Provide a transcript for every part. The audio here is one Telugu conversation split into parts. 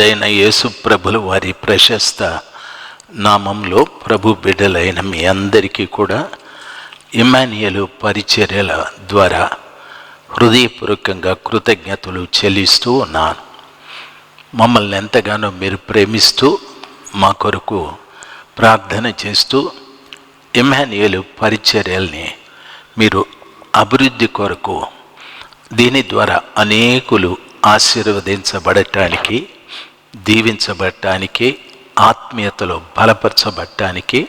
అయిన యేసు ప్రభుల వారి ప్రశస్త నామంలో ప్రభు బిడ్డలైన మీ అందరికీ కూడా ఇమానియలు పరిచర్యల ద్వారా హృదయపూర్వకంగా కృతజ్ఞతలు చెల్లిస్తూ ఉన్నాను. మమ్మల్ని ఎంతగానో మీరు ప్రేమిస్తూ మా కొరకు ప్రార్థన చేస్తూ ఇమానియలు పరిచర్యల్ని మీరు అభివృద్ధి కొరకు దీని ద్వారా అనేకులు ఆశీర్వదించబడటానికి దీవించబడటానికి ఆత్మీయతలో బలపరచబడటానికి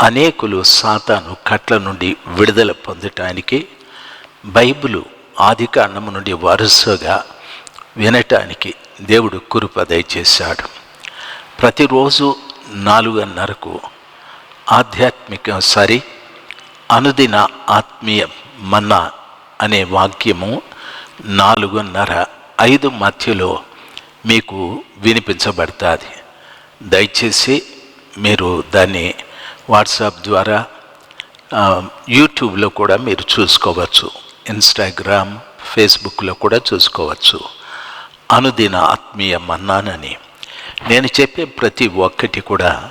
అనేకులు సాతాను కట్ల నుండి విడుదల పొందటానికి బైబిలు ఆది అన్నము నుండి వరుసగా వినటానికి దేవుడు కృప దయచేశాడు. ప్రతిరోజు నాలుగున్నరకు ఆధ్యాత్మిక సరి అనుదిన ఆత్మీయ మన్నా అనే వాక్యము నాలుగున్నర ఐదు మధ్యలో మీకు వినిపించబడుతుంది. దయచేసి మీరు దాన్ని వాట్సాప్ ద్వారా యూట్యూబ్లో కూడా మీరు చూసుకోవచ్చు. ఇన్స్టాగ్రామ్ ఫేస్బుక్లో కూడా చూసుకోవచ్చు. అనుదిన ఆత్మీయ మన్నానని. నేను చెప్పే ప్రతి ఒక్కటి కూడా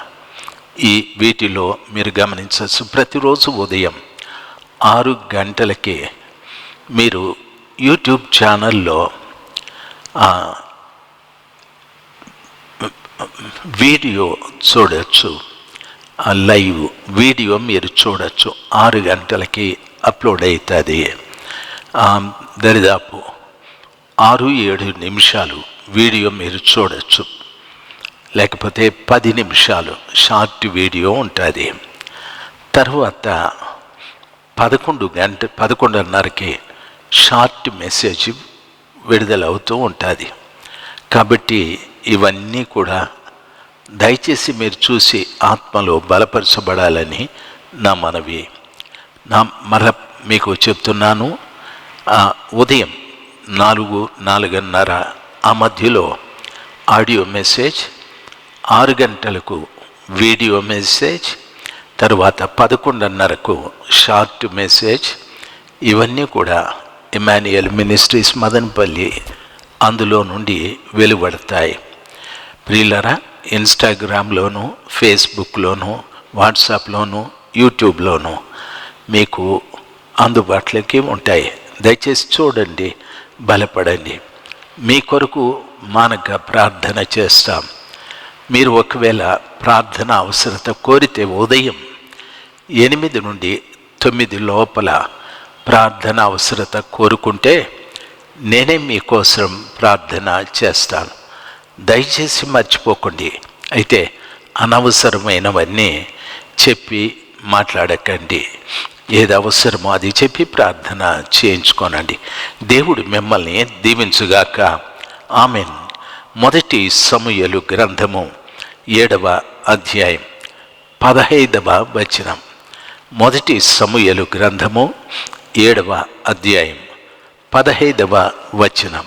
ఈ వీటిలో మీరు గమనించవచ్చు. ప్రతిరోజు ఉదయం ఆరు గంటలకి మీరు యూట్యూబ్ ఛానల్లో వీడియో చూడొచ్చు. ఆ లైవ్ వీడియో మీరు చూడొచ్చు. ఆరు గంటలకి అప్లోడ్ అవుతుంది. దరిదాపు ఆరు ఏడు నిమిషాలు వీడియో మీరు చూడొచ్చు. లేకపోతే పది నిమిషాలు షార్ట్ వీడియో ఉంటుంది. తర్వాత పదకొండు గంట పదకొండున్నరకి షార్ట్ మెసేజ్ విడుదలవుతూ ఉంటుంది. కాబట్టి ఇవన్నీ కూడా దయచేసి మీరు చూసి ఆత్మలో బలపరచబడాలని నా మనవి. నా మర మీకు చెప్తున్నాను. ఆ, ఉదయం నాలుగు నాలుగున్నర ఆ మధ్యలో ఆడియో మెసేజ్ ఆరు గంటలకు వీడియో మెసేజ్ తరువాత పదకొండున్నరకు షార్ట్ మెసేజ్ ఇవన్నీ కూడా ఇమాన్యుయల్ మినిస్ట్రీస్ మదనపల్లి అందులో నుండి వెలువడతాయి. ప్రియులరా ఇన్స్టాగ్రామ్లోను ఫేస్బుక్లోను వాట్సాప్లోను యూట్యూబ్లోను మీకు అందుబాటులోకి ఉంటాయి. దయచేసి చూడండి బలపడండి. మీ కొరకు మానక ప్రార్థన చేస్తాం. మీరు ఒకవేళ ప్రార్థన అవసరత కోరితే ఉదయం ఎనిమిది నుండి తొమ్మిది లోపల ప్రార్థన అవసరత కోరుకుంటే నేనే మీకోసం ప్రార్థన చేస్తాను. దయచేసి మర్చిపోకండి. అయితే అనవసరమైనవన్నీ చెప్పి మాట్లాడకండి. ఏది అవసరమో అది చెప్పి ప్రార్థన చేయించుకోనండి. దేవుడు మిమ్మల్ని దీవించుగాక. ఆమెన్. మొదటి సమూయలు గ్రంథము ఏడవ అధ్యాయం పదహైదవ వచనం. మొదటి సమూయలు గ్రంథము ఏడవ అధ్యాయం పదహైదవ వచనం.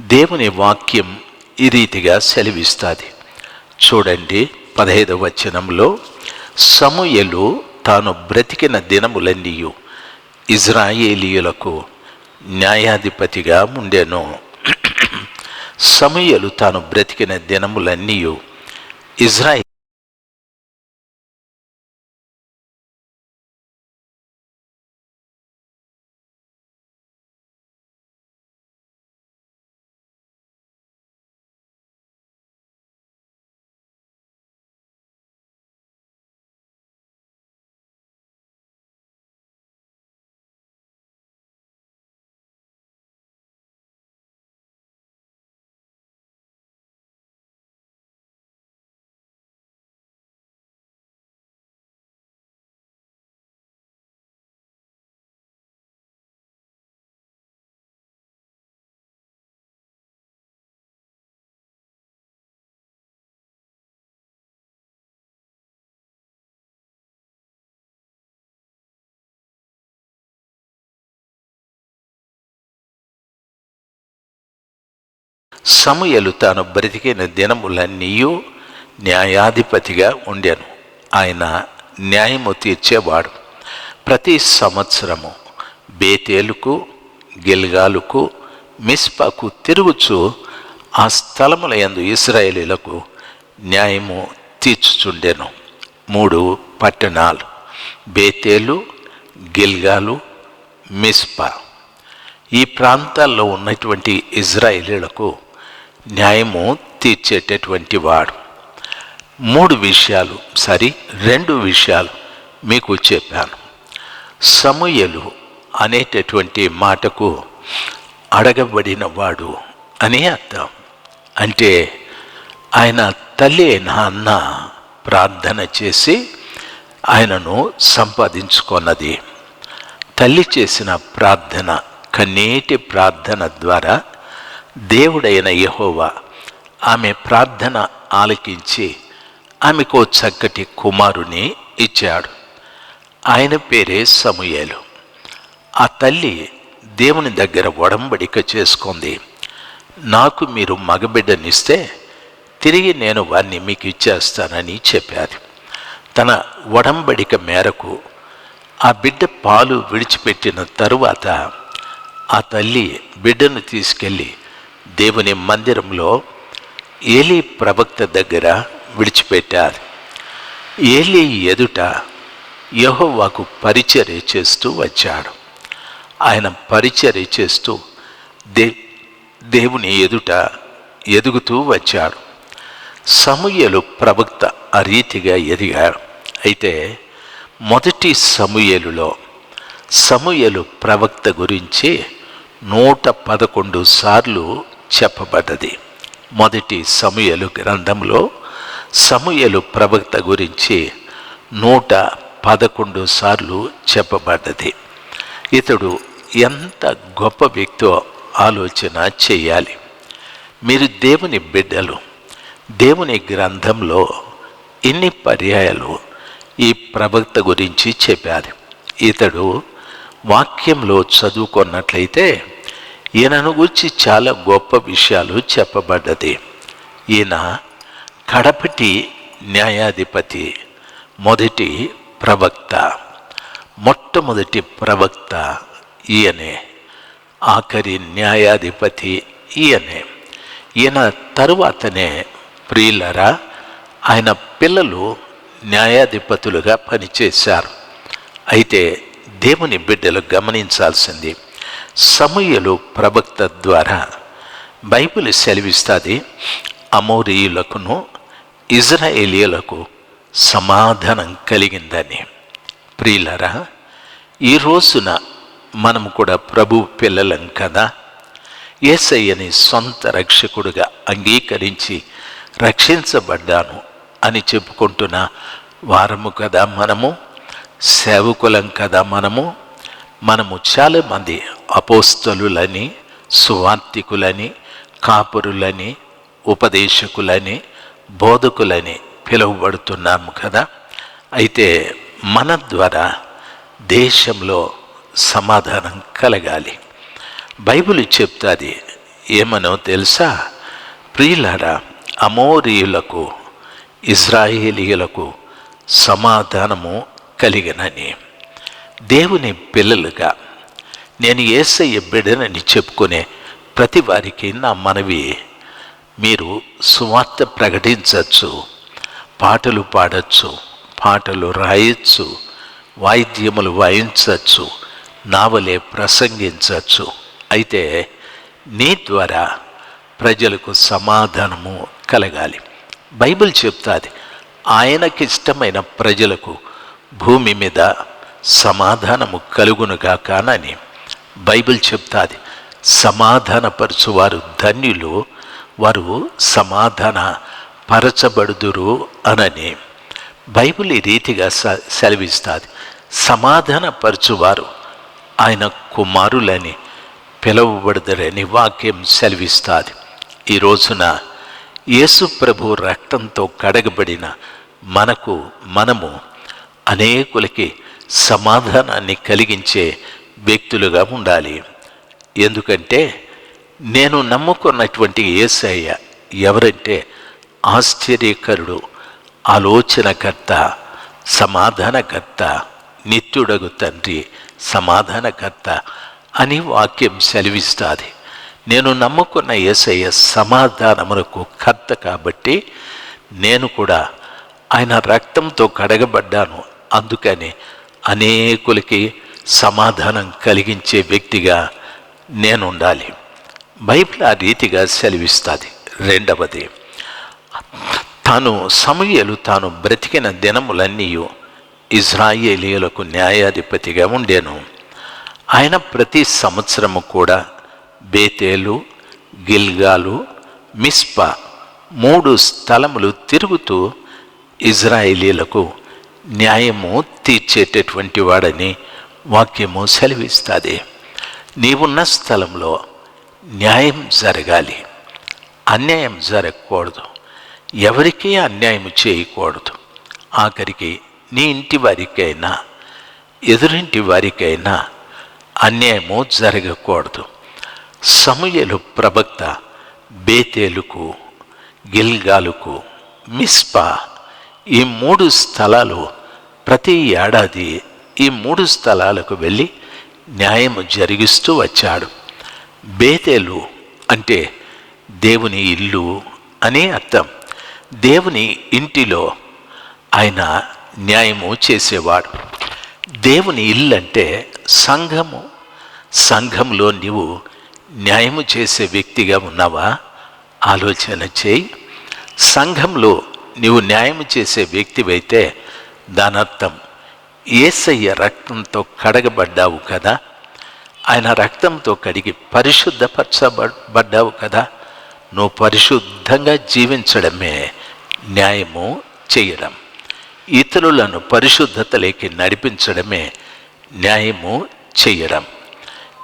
దేవుని వాక్యం ఈ రీతిగా సెలవిస్తుంది. చూడండి పదహైదవ వచనంలో సమూయలు తాను బ్రతికిన దినములన్నీయు ఇజ్రాయేలీయులకు న్యాయాధిపతిగా ఉండెను. సమూయలు తాను బ్రతికిన దినములన్నీయు ఇజ్రాయిల్ సమయలు తాను బ్రతికిన దినములన్నీయూ న్యాయాధిపతిగా ఉండెను. ఆయన న్యాయము తీర్చేవాడు. ప్రతి సంవత్సరము బేతేలుకు గిల్గాలుకు మిస్పాకు తిరుగుచు ఆ స్థలముల యందు ఇస్రాయేలీలకు న్యాయము తీర్చుచుండెను. మూడు పట్టణాలు బేతేలు గిల్గాలు మిస్పా. ఈ ప్రాంతాల్లో ఉన్నటువంటి ఇజ్రాయేలీలకు న్యాయము తీర్చేటటువంటి వాడు. మూడు విషయాలు సరి రెండు విషయాలు మీకు చెప్పాను. సమూయలు అనేటటువంటి మాటకు అడగబడిన వాడు అని అర్థం. అంటే ఆయన తల్లి అయిన అన్న ప్రార్థన చేసి ఆయనను సంపాదించుకున్నది. తల్లి చేసిన ప్రార్థన కన్నీటి ప్రార్థన ద్వారా దేవుడైన యహోవా ఆమె ప్రార్థన ఆలకించి ఆమెకు చక్కటి కుమారుని ఇచ్చాడు. ఆయన పేరే సమూయేలు. ఆ తల్లి దేవుని దగ్గర ఒడంబడిక చేసుకుంది. నాకు మీరు మగబిడ్డనిస్తే తిరిగి నేను వారిని మీకు ఇచ్చేస్తానని చెప్పారు తన ఒడంబడిక మేరకు ఆ బిడ్డ పాలు విడిచిపెట్టిన తరువాత ఆ తల్లి బిడ్డను తీసుకెళ్ళి దేవుని మందిరంలో ఏలి ప్రవక్త దగ్గర విడిచిపెట్టారు. ఏలి ఎదుట యహోవాకు పరిచర్య చేస్తూ వచ్చాడు. ఆయన పరిచర్య చేస్తూ దే దేవుని ఎదుట ఎదుగుతూ వచ్చాడు. సమూయలు ప్రవక్త ఆ రీతిగా ఎదిగాడు అయితే మొదటి సమూయలులో సమూయలు ప్రవక్త గురించి నూట పదకొండు సార్లు చెప్పబడ్డది. మొదటి సమూయలు గ్రంథంలో సమూయలు ప్రవక్త గురించి నూట పదకొండు సార్లు చెప్పబడ్డది. ఇతడు ఎంత గొప్ప వ్యక్తో ఆలోచన చేయాలి? మీరు దేవుని బిడ్డలు. దేవుని గ్రంథంలో ఇన్ని పర్యాయాలు ఈ ప్రవక్త గురించి చెప్పారు. ఇతడు వాక్యంలో చదువుకున్నట్లయితే ఈయనను గురించి చాలా గొప్ప విషయాలు చెప్పబడ్డది. ఈయన కడపటి న్యాయాధిపతి మొదటి ప్రవక్త మొట్టమొదటి ప్రవక్త ఈయనే ఆఖరి న్యాయాధిపతి ఈయనే. ఈయన తరువాతనే ప్రియులరా ఆయన పిల్లలు న్యాయాధిపతులుగా పనిచేశారు. అయితే దేవుని బిడ్డలు గమనించాల్సింది సమూయలు ప్రవక్త ద్వారా బైబిల్ సెలవిస్తుంది అమోరీయులకును ఇజ్రాయేలీలకు సమాధానం కలిగిందని. ప్రియులరా ఈ రోజున మనం కూడా ప్రభు పిల్లలం కదా? ఏసయ్యని సొంత రక్షకుడుగా అంగీకరించి రక్షించబడ్డాను అని చెప్పుకుంటున్న వారము కదా మనము? సేవకులం కదా మనము? మనము చాలామంది అపోస్తలులని సువార్తికులని కాపురులని ఉపదేశకులని బోధకులని పిలువబడుతున్నాము కదా. అయితే మన ద్వారా దేశంలో సమాధానం కలగాలి. బైబిల్ చెప్తాది ఏమనో తెలుసా? ప్రియులారా అమోరియులకు ఇజ్రాయేలీయులకు సమాధానము కలిగినని. దేవుని పిల్లలుగా నేను ఏసయ్య బిడ్డనని చెప్పుకునే ప్రతి వారికి నా మనవి. మీరు సువార్త ప్రకటించవచ్చు పాటలు పాడచ్చు పాటలు రాయొచ్చు వాయిద్యములు వాయించవచ్చు నావలే ప్రసంగించవచ్చు అయితే నీ ద్వారా ప్రజలకు సమాధానము కలగాలి. బైబిల్ చెప్తాది ఆయనకిష్టమైన ప్రజలకు భూమి మీద సమాధానము కలుగునుగా కానని బైబిల్ చెప్తాది సమాధానపరచువారు ధన్యులు వారు సమాధాన పరచబడుదురు అనని. బైబిల్ ఈ రీతిగా స సెలవిస్తుంది సమాధానపరచువారు ఆయన కుమారులని పిలువబడదరని వాక్యం సెలవిస్తుంది. ఈ రోజున యేసు ప్రభు రక్తంతో కడగబడిన మనకు మనము అనేకులకి సమాధానాన్ని కలిగించే వ్యక్తులుగా ఉండాలి. ఎందుకంటే నేను నమ్ముకున్నటువంటి ఏసయ్య ఎవరంటే ఆశ్చర్యకరుడు ఆలోచనకర్త సమాధానకర్త నిత్యుడగు తండ్రి సమాధానకర్త అని వాక్యం సెలవిస్తుంది. నేను నమ్ముకున్న ఏసయ్య సమాధానమునకు కర్త కాబట్టి నేను కూడా ఆయన రక్తంతో కడగబడ్డాను. అందుకని అనేకులకి సమాధానం కలిగించే వ్యక్తిగా నేను ఉండాలి బైబిల్ ఆ రీతిగా సెలవిస్తుంది. రెండవది తాను సమయలు తాను బ్రతికిన దినములన్నీ ఇజ్రాయేలీలకు న్యాయాధిపతిగా ఉండేను. ఆయన ప్రతి సంవత్సరము కూడా బేతేలు గిల్గాలు మిస్పా మూడు స్థలములు తిరుగుతూ ఇజ్రాయేలీలకు న్యాయము తీర్చేటటువంటి వాడని వాక్యము సెలవిస్తుంది. నీవున్న స్థలంలో న్యాయం జరగాలి. అన్యాయం జరగకూడదు. ఎవరికీ అన్యాయం చేయకూడదు. ఆఖరికి నీ ఇంటి వారికైనా ఎదురింటి వారికైనా అన్యాయము జరగకూడదు. సమయలు ప్రభక్త బేతేలుకు గిల్గాలుకు మిస్పా ఈ మూడు స్థలాలు ప్రతి ఏడాది ఈ మూడు స్థలాలకు వెళ్ళి న్యాయము జరిగిస్తూ వచ్చాడు. బేతేలు అంటే దేవుని ఇల్లు అనే అర్థం. దేవుని ఇంటిలో ఆయన న్యాయము చేసేవాడు. దేవుని ఇల్లు అంటే సంఘము. సంఘంలో నీవు న్యాయము చేసే వ్యక్తిగా ఉన్నావా? ఆలోచన చేయి. సంఘంలో నీవు న్యాయం చేసే వ్యక్తివైతే దాని అర్థం ఏసయ్య రక్తంతో కడగబడ్డావు కదా? ఆయన రక్తంతో కడిగి పరిశుద్ధపరచబడ్డావు కదా? నువ్వు పరిశుద్ధంగా జీవించడమే న్యాయము చేయడం. ఇతరులను పరిశుద్ధతలోకి నడిపించడమే న్యాయము చేయడం.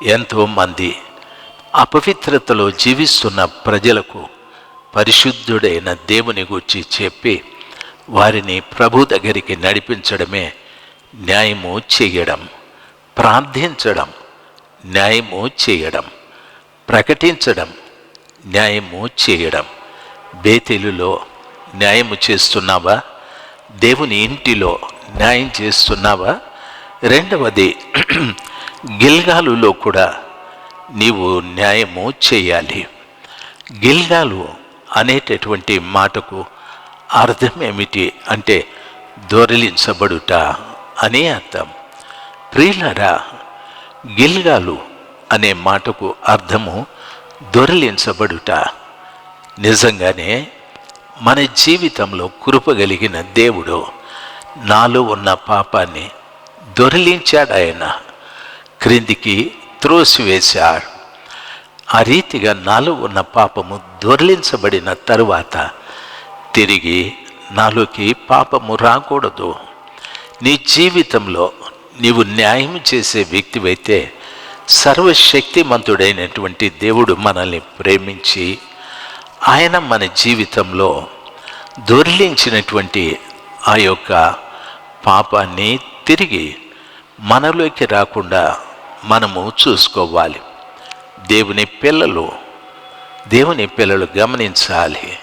ఎంతోమంది అపవిత్రతలో జీవిస్తున్న ప్రజలకు పరిశుద్ధుడైన దేవుని గురించి చెప్పి వారిని ప్రభు దగ్గరికి నడిపించడమే న్యాయము చేయడం ప్రార్థించడం న్యాయము చేయడం ప్రకటించడం న్యాయము చేయడం. బేతెలులో న్యాయము చేస్తున్నావా? దేవుని ఇంటిలో న్యాయం చేస్తున్నావా? రెండవది గిల్గాలులో కూడా నీవు న్యాయము చేయాలి. గిల్గాలు అనేటటువంటి మాటకు అర్థం ఏమిటి అంటే దొరిలించబడుట. అనే అర్థం. ప్రియులరా గిల్గాలు అనే మాటకు అర్థము దొరలించబడుట. నిజంగానే మన జీవితంలో కృపగలిగిన దేవుడు నాలో ఉన్న పాపాన్ని దొరిలించాడు ఆయన. క్రిందికి త్రోసివేశాడు. ఆ రీతిగా నాలో ఉన్న పాపము దొరిలించబడిన తరువాత తిరిగి నాలోకి పాపము రాకూడదు. నీ జీవితంలో నీవు న్యాయం చేసే వ్యక్తివైతే సర్వశక్తిమంతుడైనటువంటి దేవుడు మనల్ని ప్రేమించి ఆయన మన జీవితంలో దొర్లించినటువంటి ఆ యొక్క పాపాన్ని తిరిగి మనలోకి రాకుండా మనము చూసుకోవాలి. దేవుని పిల్లలు దేవుని పిల్లలు గమనించాలి.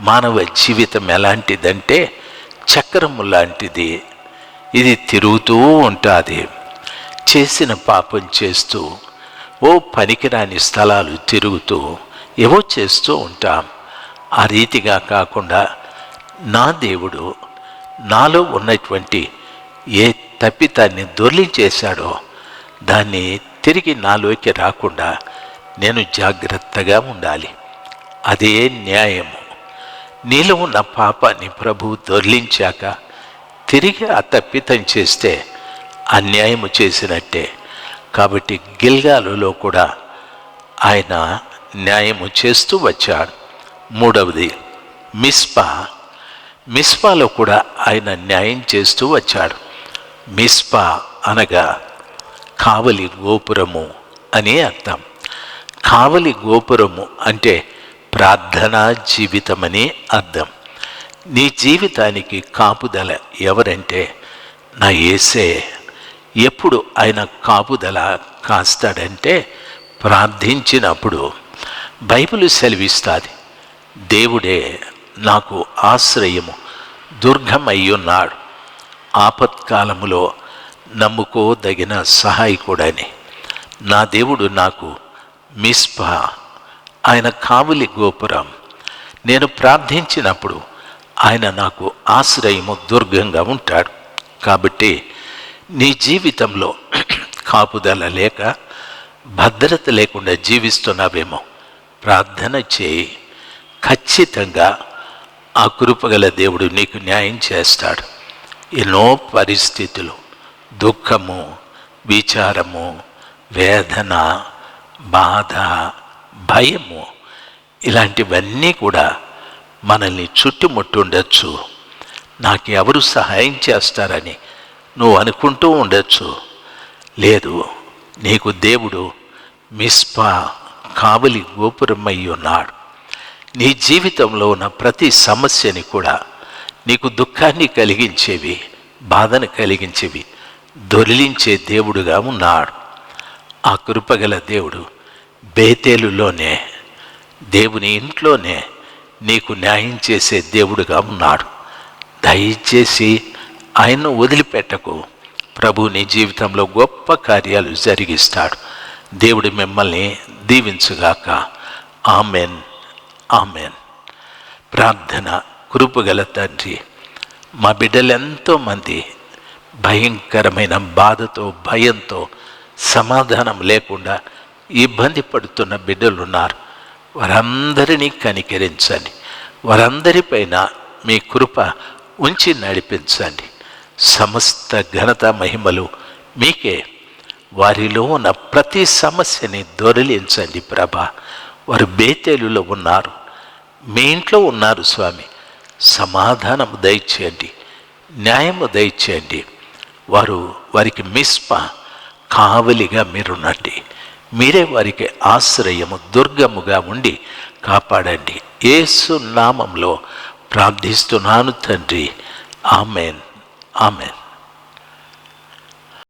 మానవ జీవితం ఎలాంటిదంటే చక్రము లాంటిది. ఇది తిరుగుతూ ఉంటుంది. చేసిన పాపం చేస్తూ ఓ పనికిరాని స్థలాలు తిరుగుతూ ఏవో చేస్తూ ఉంటాం. ఆ రీతిగా కాకుండా నా దేవుడు నాలో ఉన్నటువంటి ఏ తప్పితాన్ని దొర్లించేశాడో దాన్ని తిరిగి నాలోకి రాకుండా నేను జాగ్రత్తగా ఉండాలి. అదే న్యాయము. నీలో ఉన్న పాపాన్ని ప్రభు దొర్లించాక తిరిగి ఆ తప్పితం చేస్తే అన్యాయము చేసినట్టే. కాబట్టి గిల్గాలులో కూడా ఆయన న్యాయము చేస్తూ వచ్చాడు. మూడవది మిస్పా. మిస్పాలో కూడా ఆయన న్యాయం చేస్తూ వచ్చాడు. మిస్పా అనగా కావలి గోపురము అని అర్థం. కావలి గోపురము అంటే ప్రార్థనా జీవితమని అర్థం. నీ జీవితానికి కాపుదల ఎవరంటే నా ఏసే ఎప్పుడు ఆయన కాపుదల కాస్తాడంటే ప్రార్థించినప్పుడు బైబిల్ సెలవిస్తుంది దేవుడే నాకు ఆశ్రయము దుర్గమయ్యున్నాడు. ఆపత్కాలములో నమ్ముకోదగిన సహాయకుడని. నా దేవుడు నాకు మిస్పా ఆయన కావులి గోపురం. నేను ప్రార్థించినప్పుడు ఆయన నాకు ఆశ్రయము దుర్గంగా ఉంటాడు. కాబట్టి నీ జీవితంలో కాపుదల లేక భద్రత లేకుండా జీవిస్తున్నావేమో ప్రార్థన చేయి. ఖచ్చితంగా ఆ కృపగల దేవుడు నీకు న్యాయం చేస్తాడు. ఎన్నో పరిస్థితులు దుఃఖము విచారము వేదన బాధ భయము ఇలాంటివన్నీ కూడా మనల్ని చుట్టుముట్టుండొచ్చు. నాకు ఎవరు సహాయం చేస్తారని నువ్వు అనుకుంటూ ఉండొచ్చు. లేదు నీకు దేవుడు మిస్పా కావలి గోపురమై ఉన్నాడు నీ జీవితంలో ఉన్న ప్రతి సమస్యని కూడా నీకు దుఃఖాన్ని కలిగించేవి బాధను కలిగించేవి దొరిలించే దేవుడుగా ఉన్నాడు. ఆ కృపగల దేవుడు బేతేలులోనే దేవుని ఇంట్లోనే నీకు న్యాయం చేసే దేవుడుగా ఉన్నాడు. దయచేసి ఆయన్ను వదిలిపెట్టకు. ప్రభు నీ జీవితంలో గొప్ప కార్యాలు జరిగిస్తాడు. దేవుడు మిమ్మల్ని దీవించుగాక. ఆమెన్. ఆమెన్. ప్రార్థన కృపగల తండ్రి మా బిడ్డలు ఎంతోమంది భయంకరమైన బాధతో భయంతో సమాధానం లేకుండా ఇబ్బంది పడుతున్న బిడ్డలు ఉన్నారు వారందరినీ కనికరించండి. వారందరిపైన మీ కృప ఉంచి నడిపించండి. సమస్త ఘనత మహిమలు మీకే. వారిలో ఉన్న ప్రతి సమస్యని దొరిలించండి ప్రభ. వారు బేతేలులో ఉన్నారు. మీ ఇంట్లో ఉన్నారు స్వామి. సమాధానము దయచేయండి. న్యాయము దయచేయండి. వారు వారికి మిస్ప కావలిగా మీరునండి మీరే వారికి ఆశ్రయము దుర్గముగా ఉండి కాపాడండి. ఏసు నామంలో ప్రార్థిస్తున్నాను తండ్రి. ఆమెన్. ఆమెన్.